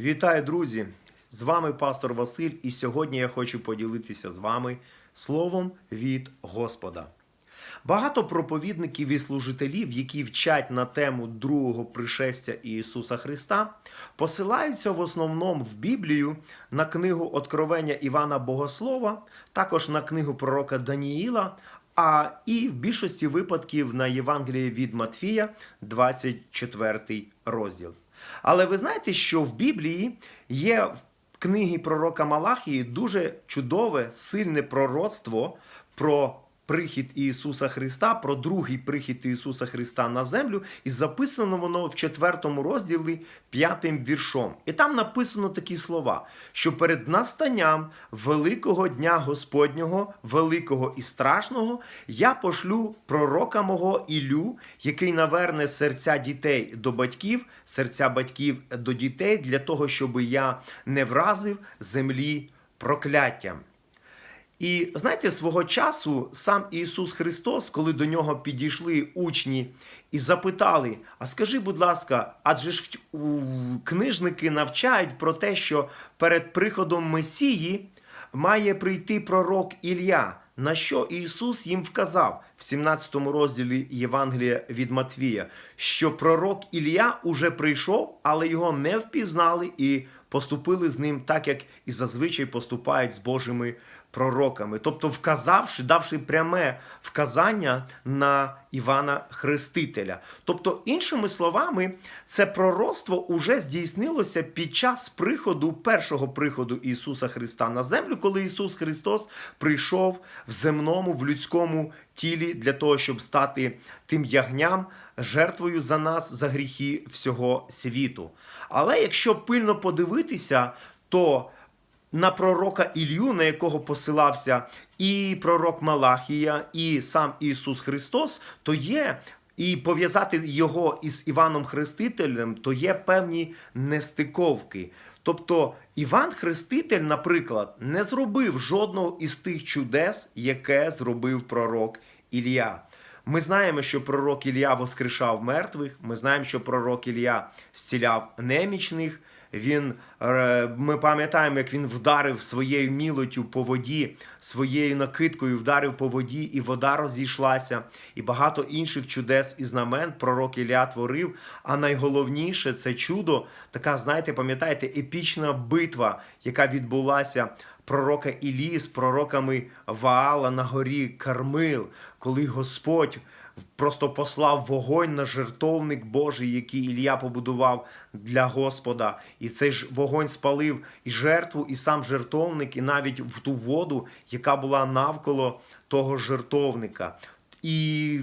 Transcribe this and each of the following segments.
Вітаю, друзі! З вами пастор Василь, і сьогодні я хочу поділитися з вами словом від Господа. Багато проповідників і служителів, які вчать на тему другого пришестя Ісуса Христа, посилаються в основному в Біблію на книгу Откровення Івана Богослова, також на книгу пророка Даніїла, а і в більшості випадків на Євангеліє від Матфія, 24 розділ. Але ви знаєте, що в Біблії є в книгі пророка Малахії дуже чудове, сильне пророцтво про прихід Ісуса Христа, про другий прихід Ісуса Христа на землю, і записано воно в четвертому розділі п'ятим віршом. І там написано такі слова, що перед настанням великого дня Господнього, великого і страшного, я пошлю пророка мого Ілю, який наверне серця дітей до батьків, серця батьків до дітей, для того, щоб я не вразив землі прокляттям. І знаєте, свого часу сам Ісус Христос, коли до нього підійшли учні і запитали: А скажи, будь ласка, адже ж книжники навчають про те, що перед приходом Месії має прийти пророк Ілля. На що Ісус їм вказав в 17 розділі Євангелія від Матвія, що пророк Ілля уже прийшов, але його не впізнали і поступили з ним так, як і зазвичай поступають з Божими пророками. Тобто, вказавши, давши пряме вказання на Івана Хрестителя. Тобто, іншими словами, це пророцтво уже здійснилося під час приходу, першого приходу Ісуса Христа на землю, коли Ісус Христос прийшов в земному, в людському тілі для того, щоб стати тим ягням, жертвою за нас, за гріхи всього світу. Але якщо пильно подивитися, то на пророка Ілью, на якого посилався і пророк Малахія, і сам Ісус Христос, то є. І пов'язати його із Іваном Хрестителем, то є певні нестиковки. Тобто Іван Хреститель, наприклад, не зробив жодного із тих чудес, яке зробив пророк Ілля. Ми знаємо, що пророк Ілля воскрешав мертвих. Ми знаємо, що пророк Ілля зціляв немічних. Він, е, ми пам'ятаємо, як він вдарив своєю мілотю по воді, своєю накидкою вдарив по воді, і вода розійшлася. І багато інших чудес і знамен пророк Ілля творив. А найголовніше це чудо, така, знаєте, пам'ятаєте, епічна битва, яка відбулася пророка Іллі з пророками Ваала на горі Кармил, коли Господь просто послав вогонь на жертовник Божий, який Ілля побудував для Господа. І цей ж вогонь спалив і жертву, і сам жертовник, і навіть в ту воду, яка була навколо того жертовника. І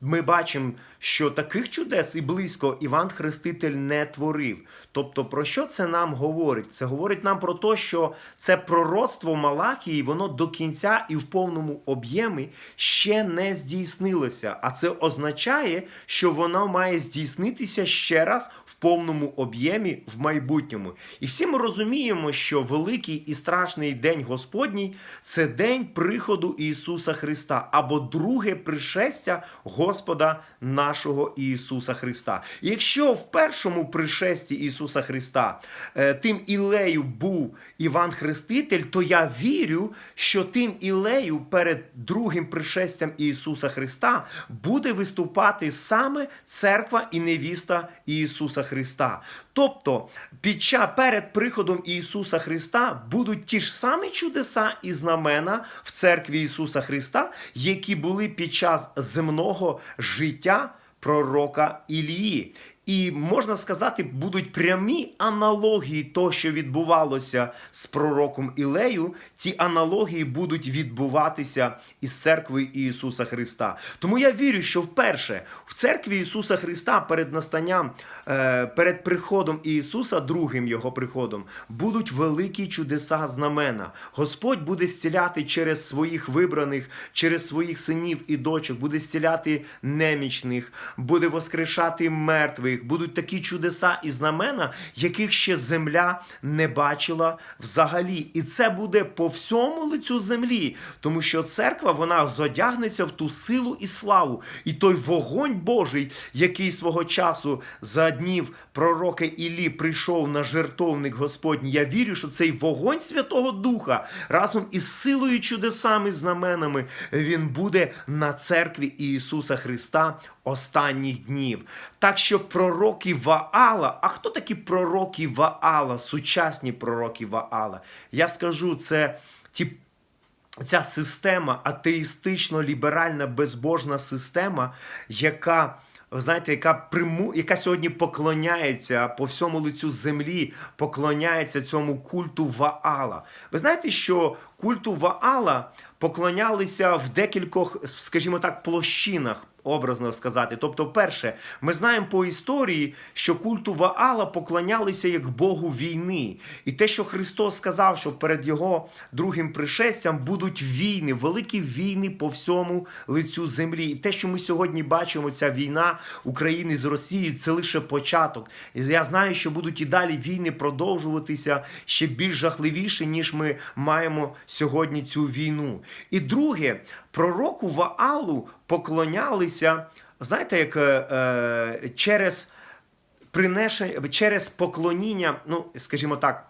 ми бачимо, що таких чудес і близько Іван Хреститель не творив. Тобто, про що це нам говорить? Це говорить нам про те, що це пророцтво Малахії, воно до кінця і в повному об'ємі ще не здійснилося. А це означає, що воно має здійснитися ще раз в повному об'ємі в майбутньому. І всі ми розуміємо, що великий і страшний день Господній це день приходу Ісуса Христа або друге пришестя Господа нашого Ісуса Христа. Якщо в першому пришесті Ісуса Христа е, тим ілею був Іван Хреститель, то я вірю, що тим ілею перед другим пришестям Ісуса Христа буде виступати саме церква і невіста Ісуса Христа. Тобто, під час перед приходом Ісуса Христа будуть ті ж самі чудеса і знамена в церкві Ісуса Христа, які були під час земного життя пророка Ілії. І можна сказати, будуть прямі аналогії того, що відбувалося з пророком Ілею. Ці аналогії будуть відбуватися із церкви Ісуса Христа. Тому я вірю, що вперше в церкві Ісуса Христа перед настанням, е, перед приходом Ісуса, другим його приходом, будуть великі чудеса знамена. Господь буде зціляти через своїх вибраних, через своїх синів і дочок, буде зціляти немічних, буде воскрешати мертвих. Них будуть такі чудеса і знамена, яких ще земля не бачила взагалі. І це буде по всьому лицю землі, тому що церква вона зодягнеться в ту силу і славу. І той вогонь Божий, який свого часу за днів пророка Іллі прийшов на жертовник Господній. Я вірю, що цей вогонь Святого Духа разом із силою, чудесами, знаменами він буде на церкві Ісуса Христа останніх днів. Так що пророки Ваала, а хто такі пророки Ваала, сучасні пророки Ваала? Я скажу, це ті. Ця система атеїстично-ліберальна безбожна система, яка знаєте, яка приму, яка сьогодні поклоняється по всьому лицю землі, поклоняється цьому культу Ваала. Ви знаєте, що культу Ваала поклонялися в декількох, скажімо так, площинах. Образно сказати. Тобто, перше, ми знаємо по історії, що культу Ваала поклонялися як Богу війни. І те, що Христос сказав, що перед Його другим пришестям будуть війни, великі війни по всьому лицю землі. І те, що ми сьогодні бачимо, ця війна України з Росією, це лише початок. І я знаю, що будуть і далі війни продовжуватися ще більш жахливіше, ніж ми маємо сьогодні цю війну. І друге, пророку Ваалу поклонялися, знаєте, як е, е, через принешення, через поклоніння, ну, скажімо так,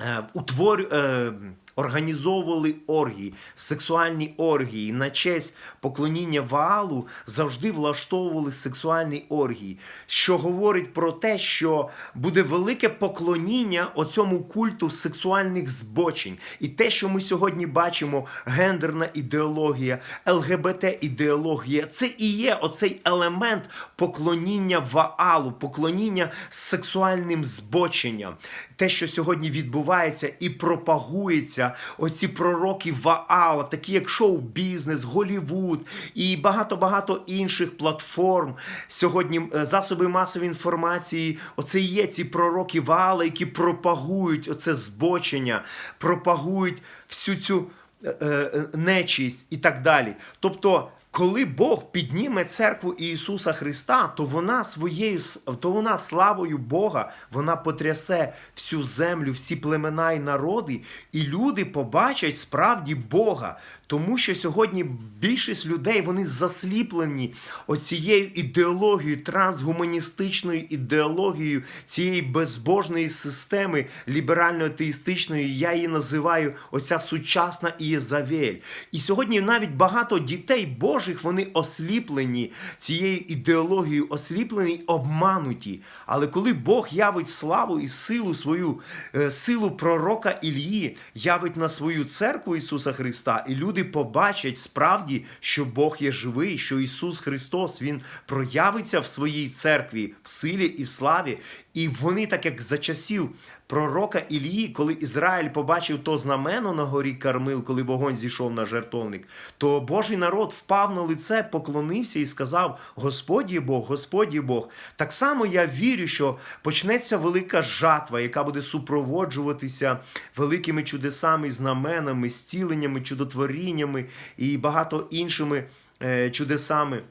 е, утвор, е, організовували оргії, сексуальні оргії на честь поклоніння Ваалу завжди влаштовували сексуальні оргії, що говорить про те, що буде велике поклоніння оцьому культу сексуальних збочень. І те, що ми сьогодні бачимо, гендерна ідеологія, ЛГБТ ідеологія, це і є оцей елемент поклоніння Ваалу, поклоніння сексуальним збоченням. Те, що сьогодні відбувається і пропагується, оці пророки Ваала, такі як шоу-бізнес, Голівуд і багато-багато інших платформ. Сьогодні е, засоби масової інформації, оце і є ці пророки Ваала, які пропагують оце збочення, пропагують всю цю е, е, нечість і так далі. Тобто. Коли Бог підніме церкву Ісуса Христа, то вона своєю то вона славою Бога, вона потрясе всю землю, всі племена і народи, і люди побачать справді Бога. Тому що сьогодні більшість людей вони засліплені оцією ідеологією, трансгуманістичною ідеологією цієї безбожної системи ліберально-атеїстичної. Я її називаю оця сучасна Ієзавель. І сьогодні навіть багато дітей Божих вони осліплені цією ідеологією, осліплені, обмануті. Але коли Бог явить славу і силу свою, е, силу пророка Ілії, явить на свою церкву Ісуса Христа, і люди побачать справді, що Бог є живий, що Ісус Христос Він проявиться в своїй церкві в силі і в славі. І вони, так як за часів пророка Ілії, коли Ізраїль побачив то знамено на горі Кармил, коли вогонь зійшов на жертовник, то Божий народ впав на лице, поклонився і сказав: Господь є Бог, Господь є Бог. Так само я вірю, що почнеться велика жатва, яка буде супроводжуватися великими чудесами, знаменами, зціленнями, чудотворіннями і багато іншими е, чудесами.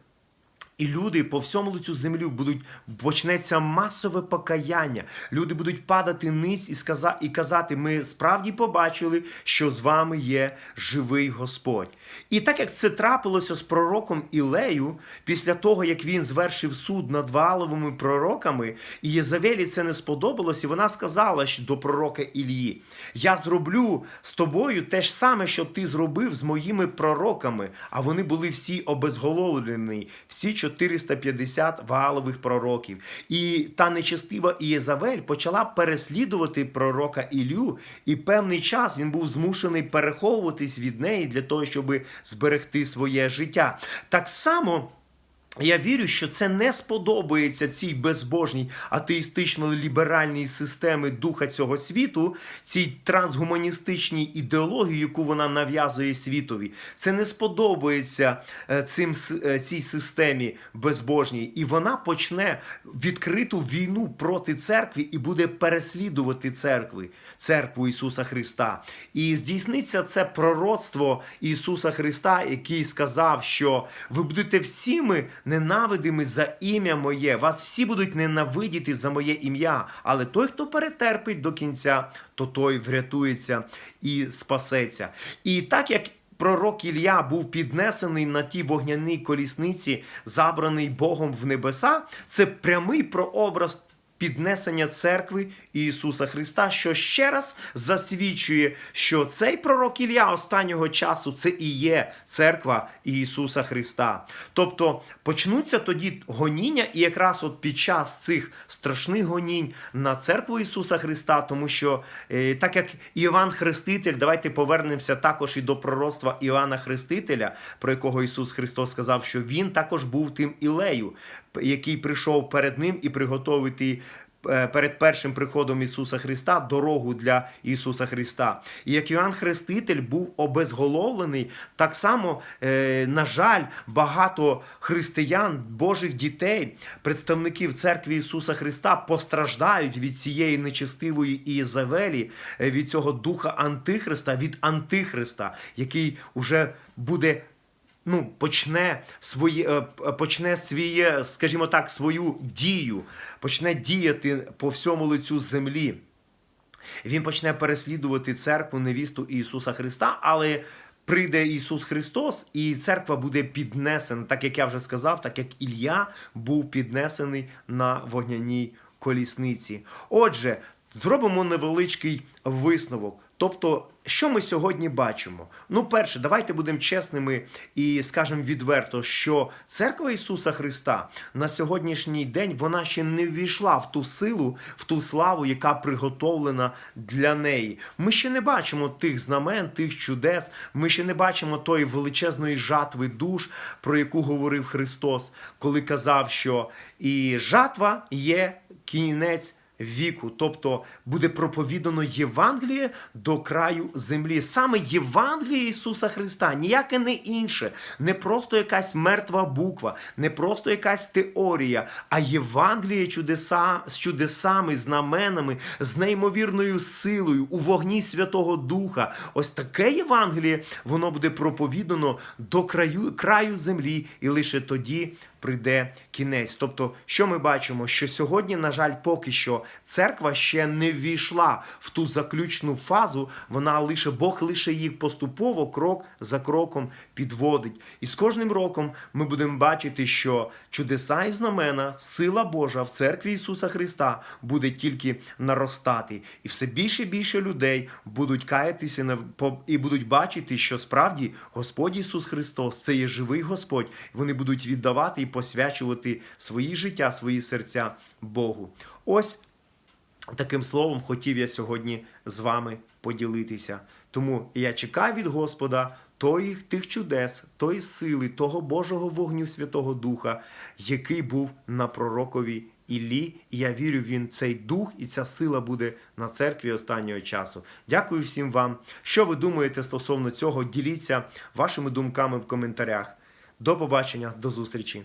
І люди по всьому лицю землю будуть почнеться масове покаяння. Люди будуть падати ниць і сказа, і казати: Ми справді побачили, що з вами є живий Господь. І так як це трапилося з пророком Ілею, після того як він звершив суд над валовими пророками, і Єзавелі це не сподобалось, і вона сказала до пророка Ілії: Я зроблю з тобою те ж саме, що ти зробив з моїми пророками. А вони були всі обезголовлені, всі 450 ваалових пророків. І та нечестива Ієзавель почала переслідувати пророка Ілю, і певний час він був змушений переховуватись від неї для того, щоб зберегти своє життя. Так само. Я вірю, що це не сподобається цій безбожній атеїстично-ліберальній системі духа цього світу, цій трансгуманістичній ідеології, яку вона нав'язує світові. Це не сподобається е, цим, е, цій системі безбожній, і вона почне відкриту війну проти церкви і буде переслідувати церкви, церкву Ісуса Христа. І здійсниться це пророцтво Ісуса Христа, який сказав, що ви будете всіми ненавидими за ім'я моє. Вас всі будуть ненавидіти за моє ім'я. Але той, хто перетерпить до кінця, то той врятується і спасеться. І так як. Пророк Ілля був піднесений на тій вогняній колісниці, забраний Богом в небеса. Це прямий прообраз піднесення церкви Ісуса Христа, що ще раз засвідчує, що цей пророк Ілля останнього часу це і є церква Ісуса Христа. Тобто почнуться тоді гоніння, і якраз от під час цих страшних гонінь на церкву Ісуса Христа, тому що е, так як Іван Хреститель, давайте повернемося також і до пророцтва Іоанна Хрестителя, про якого Ісус Христос сказав, що Він також був тим Ілею, який прийшов перед ним і приготовити е, перед першим приходом Ісуса Христа дорогу для Ісуса Христа. І як Іоанн Хреститель був обезголовлений, так само, е, на жаль, багато християн, Божих дітей, представників церкви Ісуса Христа постраждають від цієї нечестивої Ієзавелі, е, від цього духа Антихриста, від Антихриста, який уже буде ну, почне своє, е, почне своє, скажімо так, свою дію, почне діяти по всьому лицю землі. Він почне переслідувати церкву, невісту Ісуса Христа, але прийде Ісус Христос, і церква буде піднесена, так як я вже сказав, так як Ілля був піднесений на вогняній колісниці. Отже, зробимо невеличкий висновок. Тобто, що ми сьогодні бачимо? Ну, перше, давайте будемо чесними і скажемо відверто, що церква Ісуса Христа на сьогоднішній день вона ще не ввійшла в ту силу, в ту славу, яка приготовлена для неї. Ми ще не бачимо тих знамен, тих чудес. Ми ще не бачимо тої величезної жатви душ, про яку говорив Христос, коли казав, що і жатва є кінець віку, тобто буде проповідано Євангеліє до краю землі. Саме Євангеліє Ісуса Христа, ніяке не інше, не просто якась мертва буква, не просто якась теорія, а Євангеліє чудеса, з чудесами, знаменами, з неймовірною силою у вогні Святого Духа. Ось таке Євангеліє, воно буде проповідано до краю, краю землі, і лише тоді прийде кінець. Тобто, що ми бачимо? Що сьогодні, на жаль, поки що церква ще не ввійшла в ту заключну фазу, вона лише Бог лише їх поступово, крок за кроком підводить. І з кожним роком ми будемо бачити, що чудеса і знамена, сила Божа в церкві Ісуса Христа буде тільки наростати. І все більше і більше людей будуть каятися на- і будуть бачити, що справді Господь Ісус Христос це є живий Господь. Вони будуть віддавати і посвячувати свої життя, свої серця Богу. Ось таким словом хотів я сьогодні з вами поділитися. Тому я чекаю від Господа тої, тих чудес, тої сили, того Божого вогню Святого Духа, який був на пророкові Іллі. І я вірю, він цей дух і ця сила буде на церкві останнього часу. Дякую всім вам. Що ви думаєте стосовно цього? Діліться вашими думками в коментарях. До побачення, до зустрічі.